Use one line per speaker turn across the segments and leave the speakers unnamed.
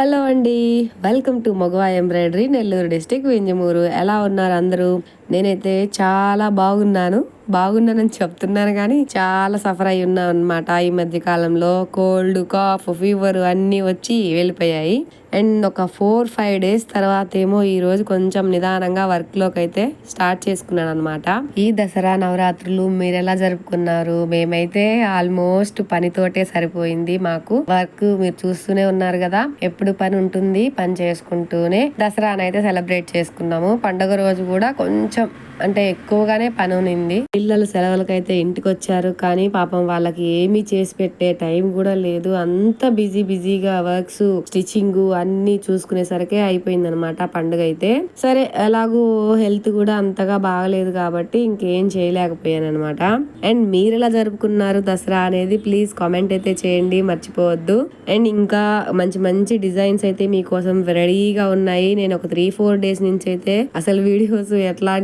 Hello అండి. Welcome to Magava embroidery Nellore district Vinjamuru. ఎలా ఉన్నారు అందరూ? నేనైతే చాలా బాగున్నాను. బాగున్నానని చెప్తున్నాను కానీ చాలా సఫర్ అయి ఉన్నాను అనమాట ఈ మధ్య కాలంలో కోల్డ్ కాఫ్ ఫీవర్ అన్నీ వచ్చి వెళ్ళిపోయాయి. అండ్ ఒక ఫోర్ ఫైవ్ డేస్ తర్వాత ఏమో ఈ రోజు కొంచెం నిదానంగా వర్క్లోకి అయితే స్టార్ట్ చేసుకున్నాను అనమాట ఈ దసరా నవరాత్రులు మీరు ఎలా జరుపుకున్నారు? మేమైతే ఆల్మోస్ట్ పనితోటే సరిపోయింది మాకు. వర్క్ మీరు చూస్తూనే ఉన్నారు కదా ఎప్పుడు పని ఉంటుంది పని చేసుకుంటూనే దసరానైతే సెలబ్రేట్ చేసుకున్నాము. పండుగ రోజు కూడా కొంచెం అంటే ఎక్కువగానే పని ఉనింది పిల్లలు సెలవులకైతే ఇంటికి వచ్చారు కానీ పాపం వాళ్ళకి ఏమీ చేసి పెట్టే టైం కూడా లేదు. అంత బిజీ బిజీగా వర్క్స్ స్టిచ్చింగ్ అన్ని చూసుకునేసరికి అయిపోయింది అనమాట పండుగ అయితే సరే ఎలాగూ హెల్త్ కూడా అంతగా బాగలేదు కాబట్టి ఇంకేం చేయలేకపోయాను అనమాట అండ్ మీరు ఎలా జరుపుకున్నారు దసరా అనేది ప్లీజ్ కామెంట్ అయితే చేయండి మర్చిపోవద్దు. అండ్ ఇంకా మంచి మంచి డిజైన్స్ అయితే మీకోసం రెడీగా ఉన్నాయి. నేను ఒక త్రీ ఫోర్ డేస్ నుంచి అయితే అసలు వీడియోస్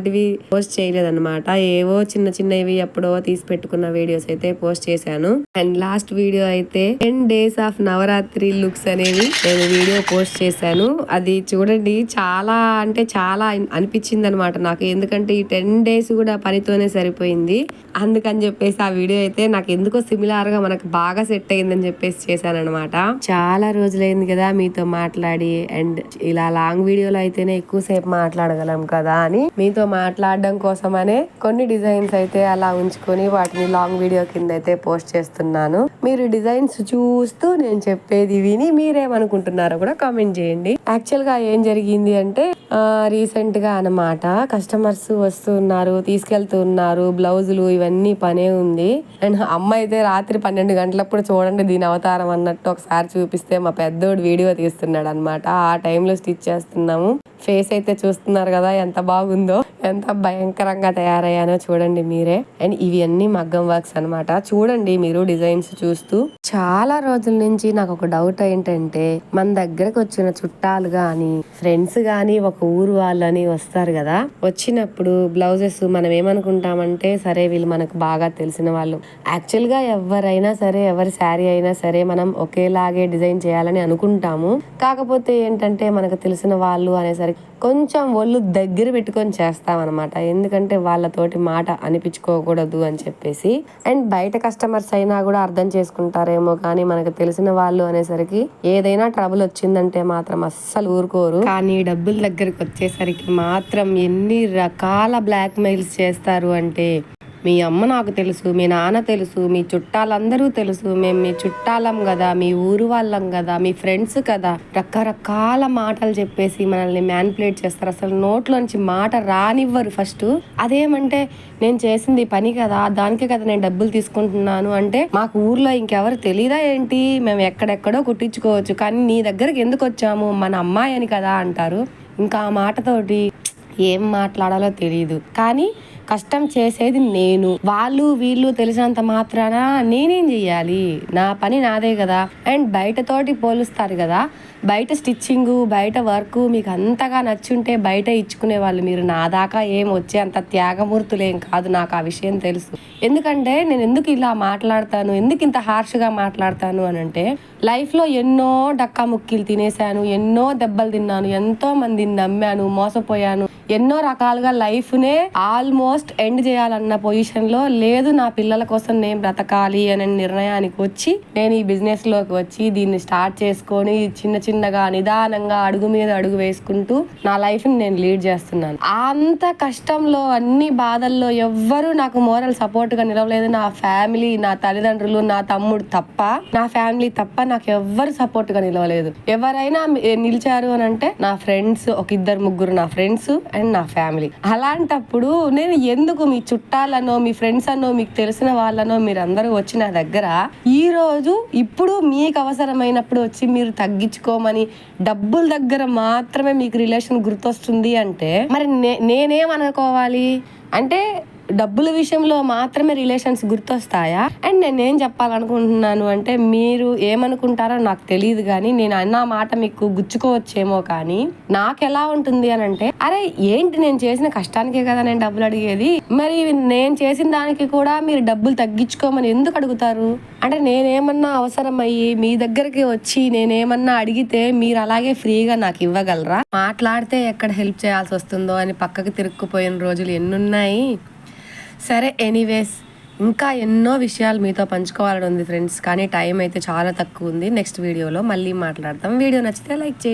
అలాంటివి పోస్ట్ చేయలేదన్నమాట. ఏవో చిన్న చిన్నవి ఎప్పుడో తీసి పెట్టుకున్న వీడియోస్ అయితే పోస్ట్ చేశాను. అండ్ లాస్ట్ వీడియో అయితే ten days of Navratri looks అనేవి నేను వీడియో పోస్ట్ చేశాను. అది చూడండి చాలా అంటే చాలా అనిపించింది అనమాట నాకు. ఎందుకంటే ఈ టెన్ డేస్ కూడా పనితోనే సరిపోయింది. అందుకని చెప్పేసి ఆ వీడియో అయితే నాకు ఎందుకో సిమిలార్గా మనకు బాగా సెట్ అయిందని చెప్పేసి చేశాను అనమాట చాలా రోజులైంది కదా మీతో మాట్లాడి అండ్ ఇలా లాంగ్ వీడియోలో అయితేనే ఎక్కువసేపు మాట్లాడగలం కదా అని మీతో మాట్లాడడం కోసమనే కొన్ని డిజైన్స్ అయితే అలా ఉంచుకొని వాటిని లాంగ్ వీడియో కింద అయితే పోస్ట్ చేస్తున్నాను. మీరు డిజైన్స్ చూస్తూ నేను చెప్పేది విని మీరేమనుకుంటున్నారో కూడా కామెంట్ చేయండి. యాక్చువల్గా ఏం జరిగింది అంటే రీసెంట్గా అనమాట కస్టమర్స్ వస్తున్నారు తీసుకెళ్తున్నారు బ్లౌజులు ఇవన్నీ పనే ఉంది. అండ్ అమ్మ అయితే రాత్రి పన్నెండు గంటలప్పుడు చూడండి దీని అవతారం అన్నట్టు ఒకసారి చూపిస్తే మా పెద్దోడు వీడియో తీస్తున్నాడు అనమాట ఆ టైంలో స్టిచ్ చేస్తున్నాము. ఫేస్ అయితే చూస్తున్నారు కదా ఎంత బాగుందో ఎంత భయంకరంగా తయారయ్యానో చూడండి మీరే. అండ్ ఇవి అన్ని మగ్గం వర్క్స్ అనమాట చూడండి మీరు డిజైన్స్ చూస్తూ. చాలా రోజుల నుంచి నాకు ఒక డౌట్ ఏంటంటే మన దగ్గరకు వచ్చిన చుట్టాలు గాని ఫ్రెండ్స్ గాని ఒక ఊరు వాళ్ళని వస్తారు కదా. వచ్చినప్పుడు బ్లౌజెస్ మనం ఏమనుకుంటామంటే సరే వీళ్ళు మనకు బాగా తెలిసిన వాళ్ళు. యాక్చువల్గా ఎవరైనా సరే ఎవరి శారీ అయినా సరే మనం ఒకేలాగే డిజైన్ చేయాలని అనుకుంటాము. కాకపోతే ఏంటంటే మనకు తెలిసిన వాళ్ళు అనేసరికి కొంచెం ఒళ్ళు దగ్గర పెట్టుకొని చేస్తాం అనమాట ఎందుకంటే వాళ్ళతోటి మాట అనిపించుకోకూడదు అని చెప్పేసి. అండ్ బయట కస్టమర్స్ అయినా కూడా అర్థం చేసుకుంటారేమో కానీ మనకు తెలిసిన వాళ్ళు అనేసరికి ఏదైనా ట్రబుల్ వచ్చిందంటే మాత్రం అస్సలు ఊరుకోరు. కానీ డబ్బుల దగ్గరకు వచ్చేసరికి మాత్రం ఎన్ని రకాల బ్లాక్ మెయిల్స్ చేస్తారు అంటే మీ అమ్మ నాకు తెలుసు మీ నాన్న తెలుసు మీ చుట్టాలందరూ తెలుసు. మేము మీ చుట్టాలం కదా మీ ఊరు వాళ్ళం కదా మీ ఫ్రెండ్స్ కదా. రకరకాల మాటలు చెప్పేసి మనల్ని మ్యాన్పులేట్ చేస్తారు. అసలు నోట్లోంచి మాట రానివ్వరు ఫస్ట్. అదేమంటే నేను చేసింది పని కదా దానికే కదా నేను డబ్బులు తీసుకుంటున్నాను అంటే మాకు ఊర్లో ఇంకెవరు తెలీదా ఏంటి? మేము ఎక్కడెక్కడో కుట్టించుకోవచ్చు కానీ నీ దగ్గరకు ఎందుకు వచ్చాము? మన అమ్మాయి అని కదా అంటారు. ఇంకా ఆ మాటతోటి ఏం మాట్లాడాలో తెలియదు కానీ కష్టం చేసేది నేను. వాళ్ళు వీళ్ళు తెలిసినంత మాత్రాన నేనేం చెయ్యాలి? నా పని నాదే కదా. అండ్ బయటతోటి పోలుస్తారు కదా. బయట స్టిచ్చింగ్ బయట వర్క్ మీకు అంతగా నచ్చుంటే బయట ఇచ్చుకునే వాళ్ళు మీరు. నా దాకా ఏం వచ్చే అంత త్యాగమూర్తులేం కాదు నాకు ఆ విషయం తెలుసు. ఎందుకంటే నేను ఎందుకు ఇలా మాట్లాడతాను? ఎందుకు ఇంత హార్ష్గా మాట్లాడతాను అని అంటే లైఫ్లో ఎన్నో డక్కా ముక్కిలు తినేశాను ఎన్నో దెబ్బలు తిన్నాను ఎంతో మందిని నమ్మాను మోసపోయాను ఎన్నో రకాలుగా లైఫ్నే ఆల్మోస్ట్ ఎండ్ చేయాలన్న పొజిషన్లో లేదు నా పిల్లల కోసం నేను బ్రతకాలి అనే నిర్ణయానికి వచ్చి నేను ఈ బిజినెస్లోకి వచ్చి దీన్ని స్టార్ట్ చేసుకొని చిన్న చిన్నగా నిదానంగా అడుగు మీద అడుగు వేసుకుంటూ నా లైఫ్ని నేను లీడ్ చేస్తున్నాను. అంత కష్టంలో అన్ని బాధల్లో ఎవ్వరూ నాకు మోరల్ సపోర్ట్గా నిలవలేదు. నా ఫ్యామిలీ నా తల్లిదండ్రులు నా తమ్ముడు తప్ప నా ఫ్యామిలీ తప్ప నాకు ఎవ్వరు సపోర్ట్గా నిలవలేదు. ఎవరైనా నిలిచారు అని అంటే నా ఫ్రెండ్స్ ఒక ఇద్దరు ముగ్గురు నా ఫ్రెండ్స్ అండ్ నా ఫ్యామిలీ అలాంటప్పుడు నేను ఎందుకు మీ చుట్టాలనో మీ ఫ్రెండ్స్ అనో మీకు తెలిసిన వాళ్ళనో మీరు అందరూ నా దగ్గర ఈ రోజు ఇప్పుడు మీకు అవసరమైనప్పుడు వచ్చి మీరు తగ్గించుకోమని డబ్బుల దగ్గర మాత్రమే మీకు రిలేషన్ గుర్తొస్తుంది అంటే మరి నేనేమనుకోవాలి? అంటే డబ్బుల విషయంలో మాత్రమే రిలేషన్స్ గుర్తొస్తాయా? అండ్ నేను ఏం చెప్పాలనుకుంటున్నాను అంటే మీరు ఏమనుకుంటారో నాకు తెలియదు కానీ నేను అన్న మాట మీకు గుచ్చుకోవచ్చేమో కానీ నాకు ఎలా ఉంటుంది అని అంటే అరే ఏంటి నేను చేసిన కష్టానికే కదా నేను డబ్బులు అడిగేది? మరి నేను చేసిన దానికి కూడా మీరు డబ్బులు తగ్గించుకోమని ఎందుకు అడుగుతారు? అంటే నేనేమన్నా అవసరం అయ్యి మీ దగ్గరికి వచ్చి నేనేమన్నా అడిగితే మీరు అలాగే ఫ్రీగా నాకు ఇవ్వగలరా? మాట్లాడితే ఎక్కడ హెల్ప్ చేయాల్సి వస్తుందో అని పక్కకి తిరుక్కుపోయిన రోజులు ఎన్నున్నాయి? సరే ఎనీవేస్ ఇంకా ఎన్నో విషయాలు మీతో పంచుకోవాలని ఉంది ఫ్రెండ్స్ కానీ టైం అయితే చాలా తక్కువ ఉంది. నెక్స్ట్ వీడియోలో మళ్ళీ మాట్లాడతాం వీడియో నచ్చితే లైక్ చేయండి.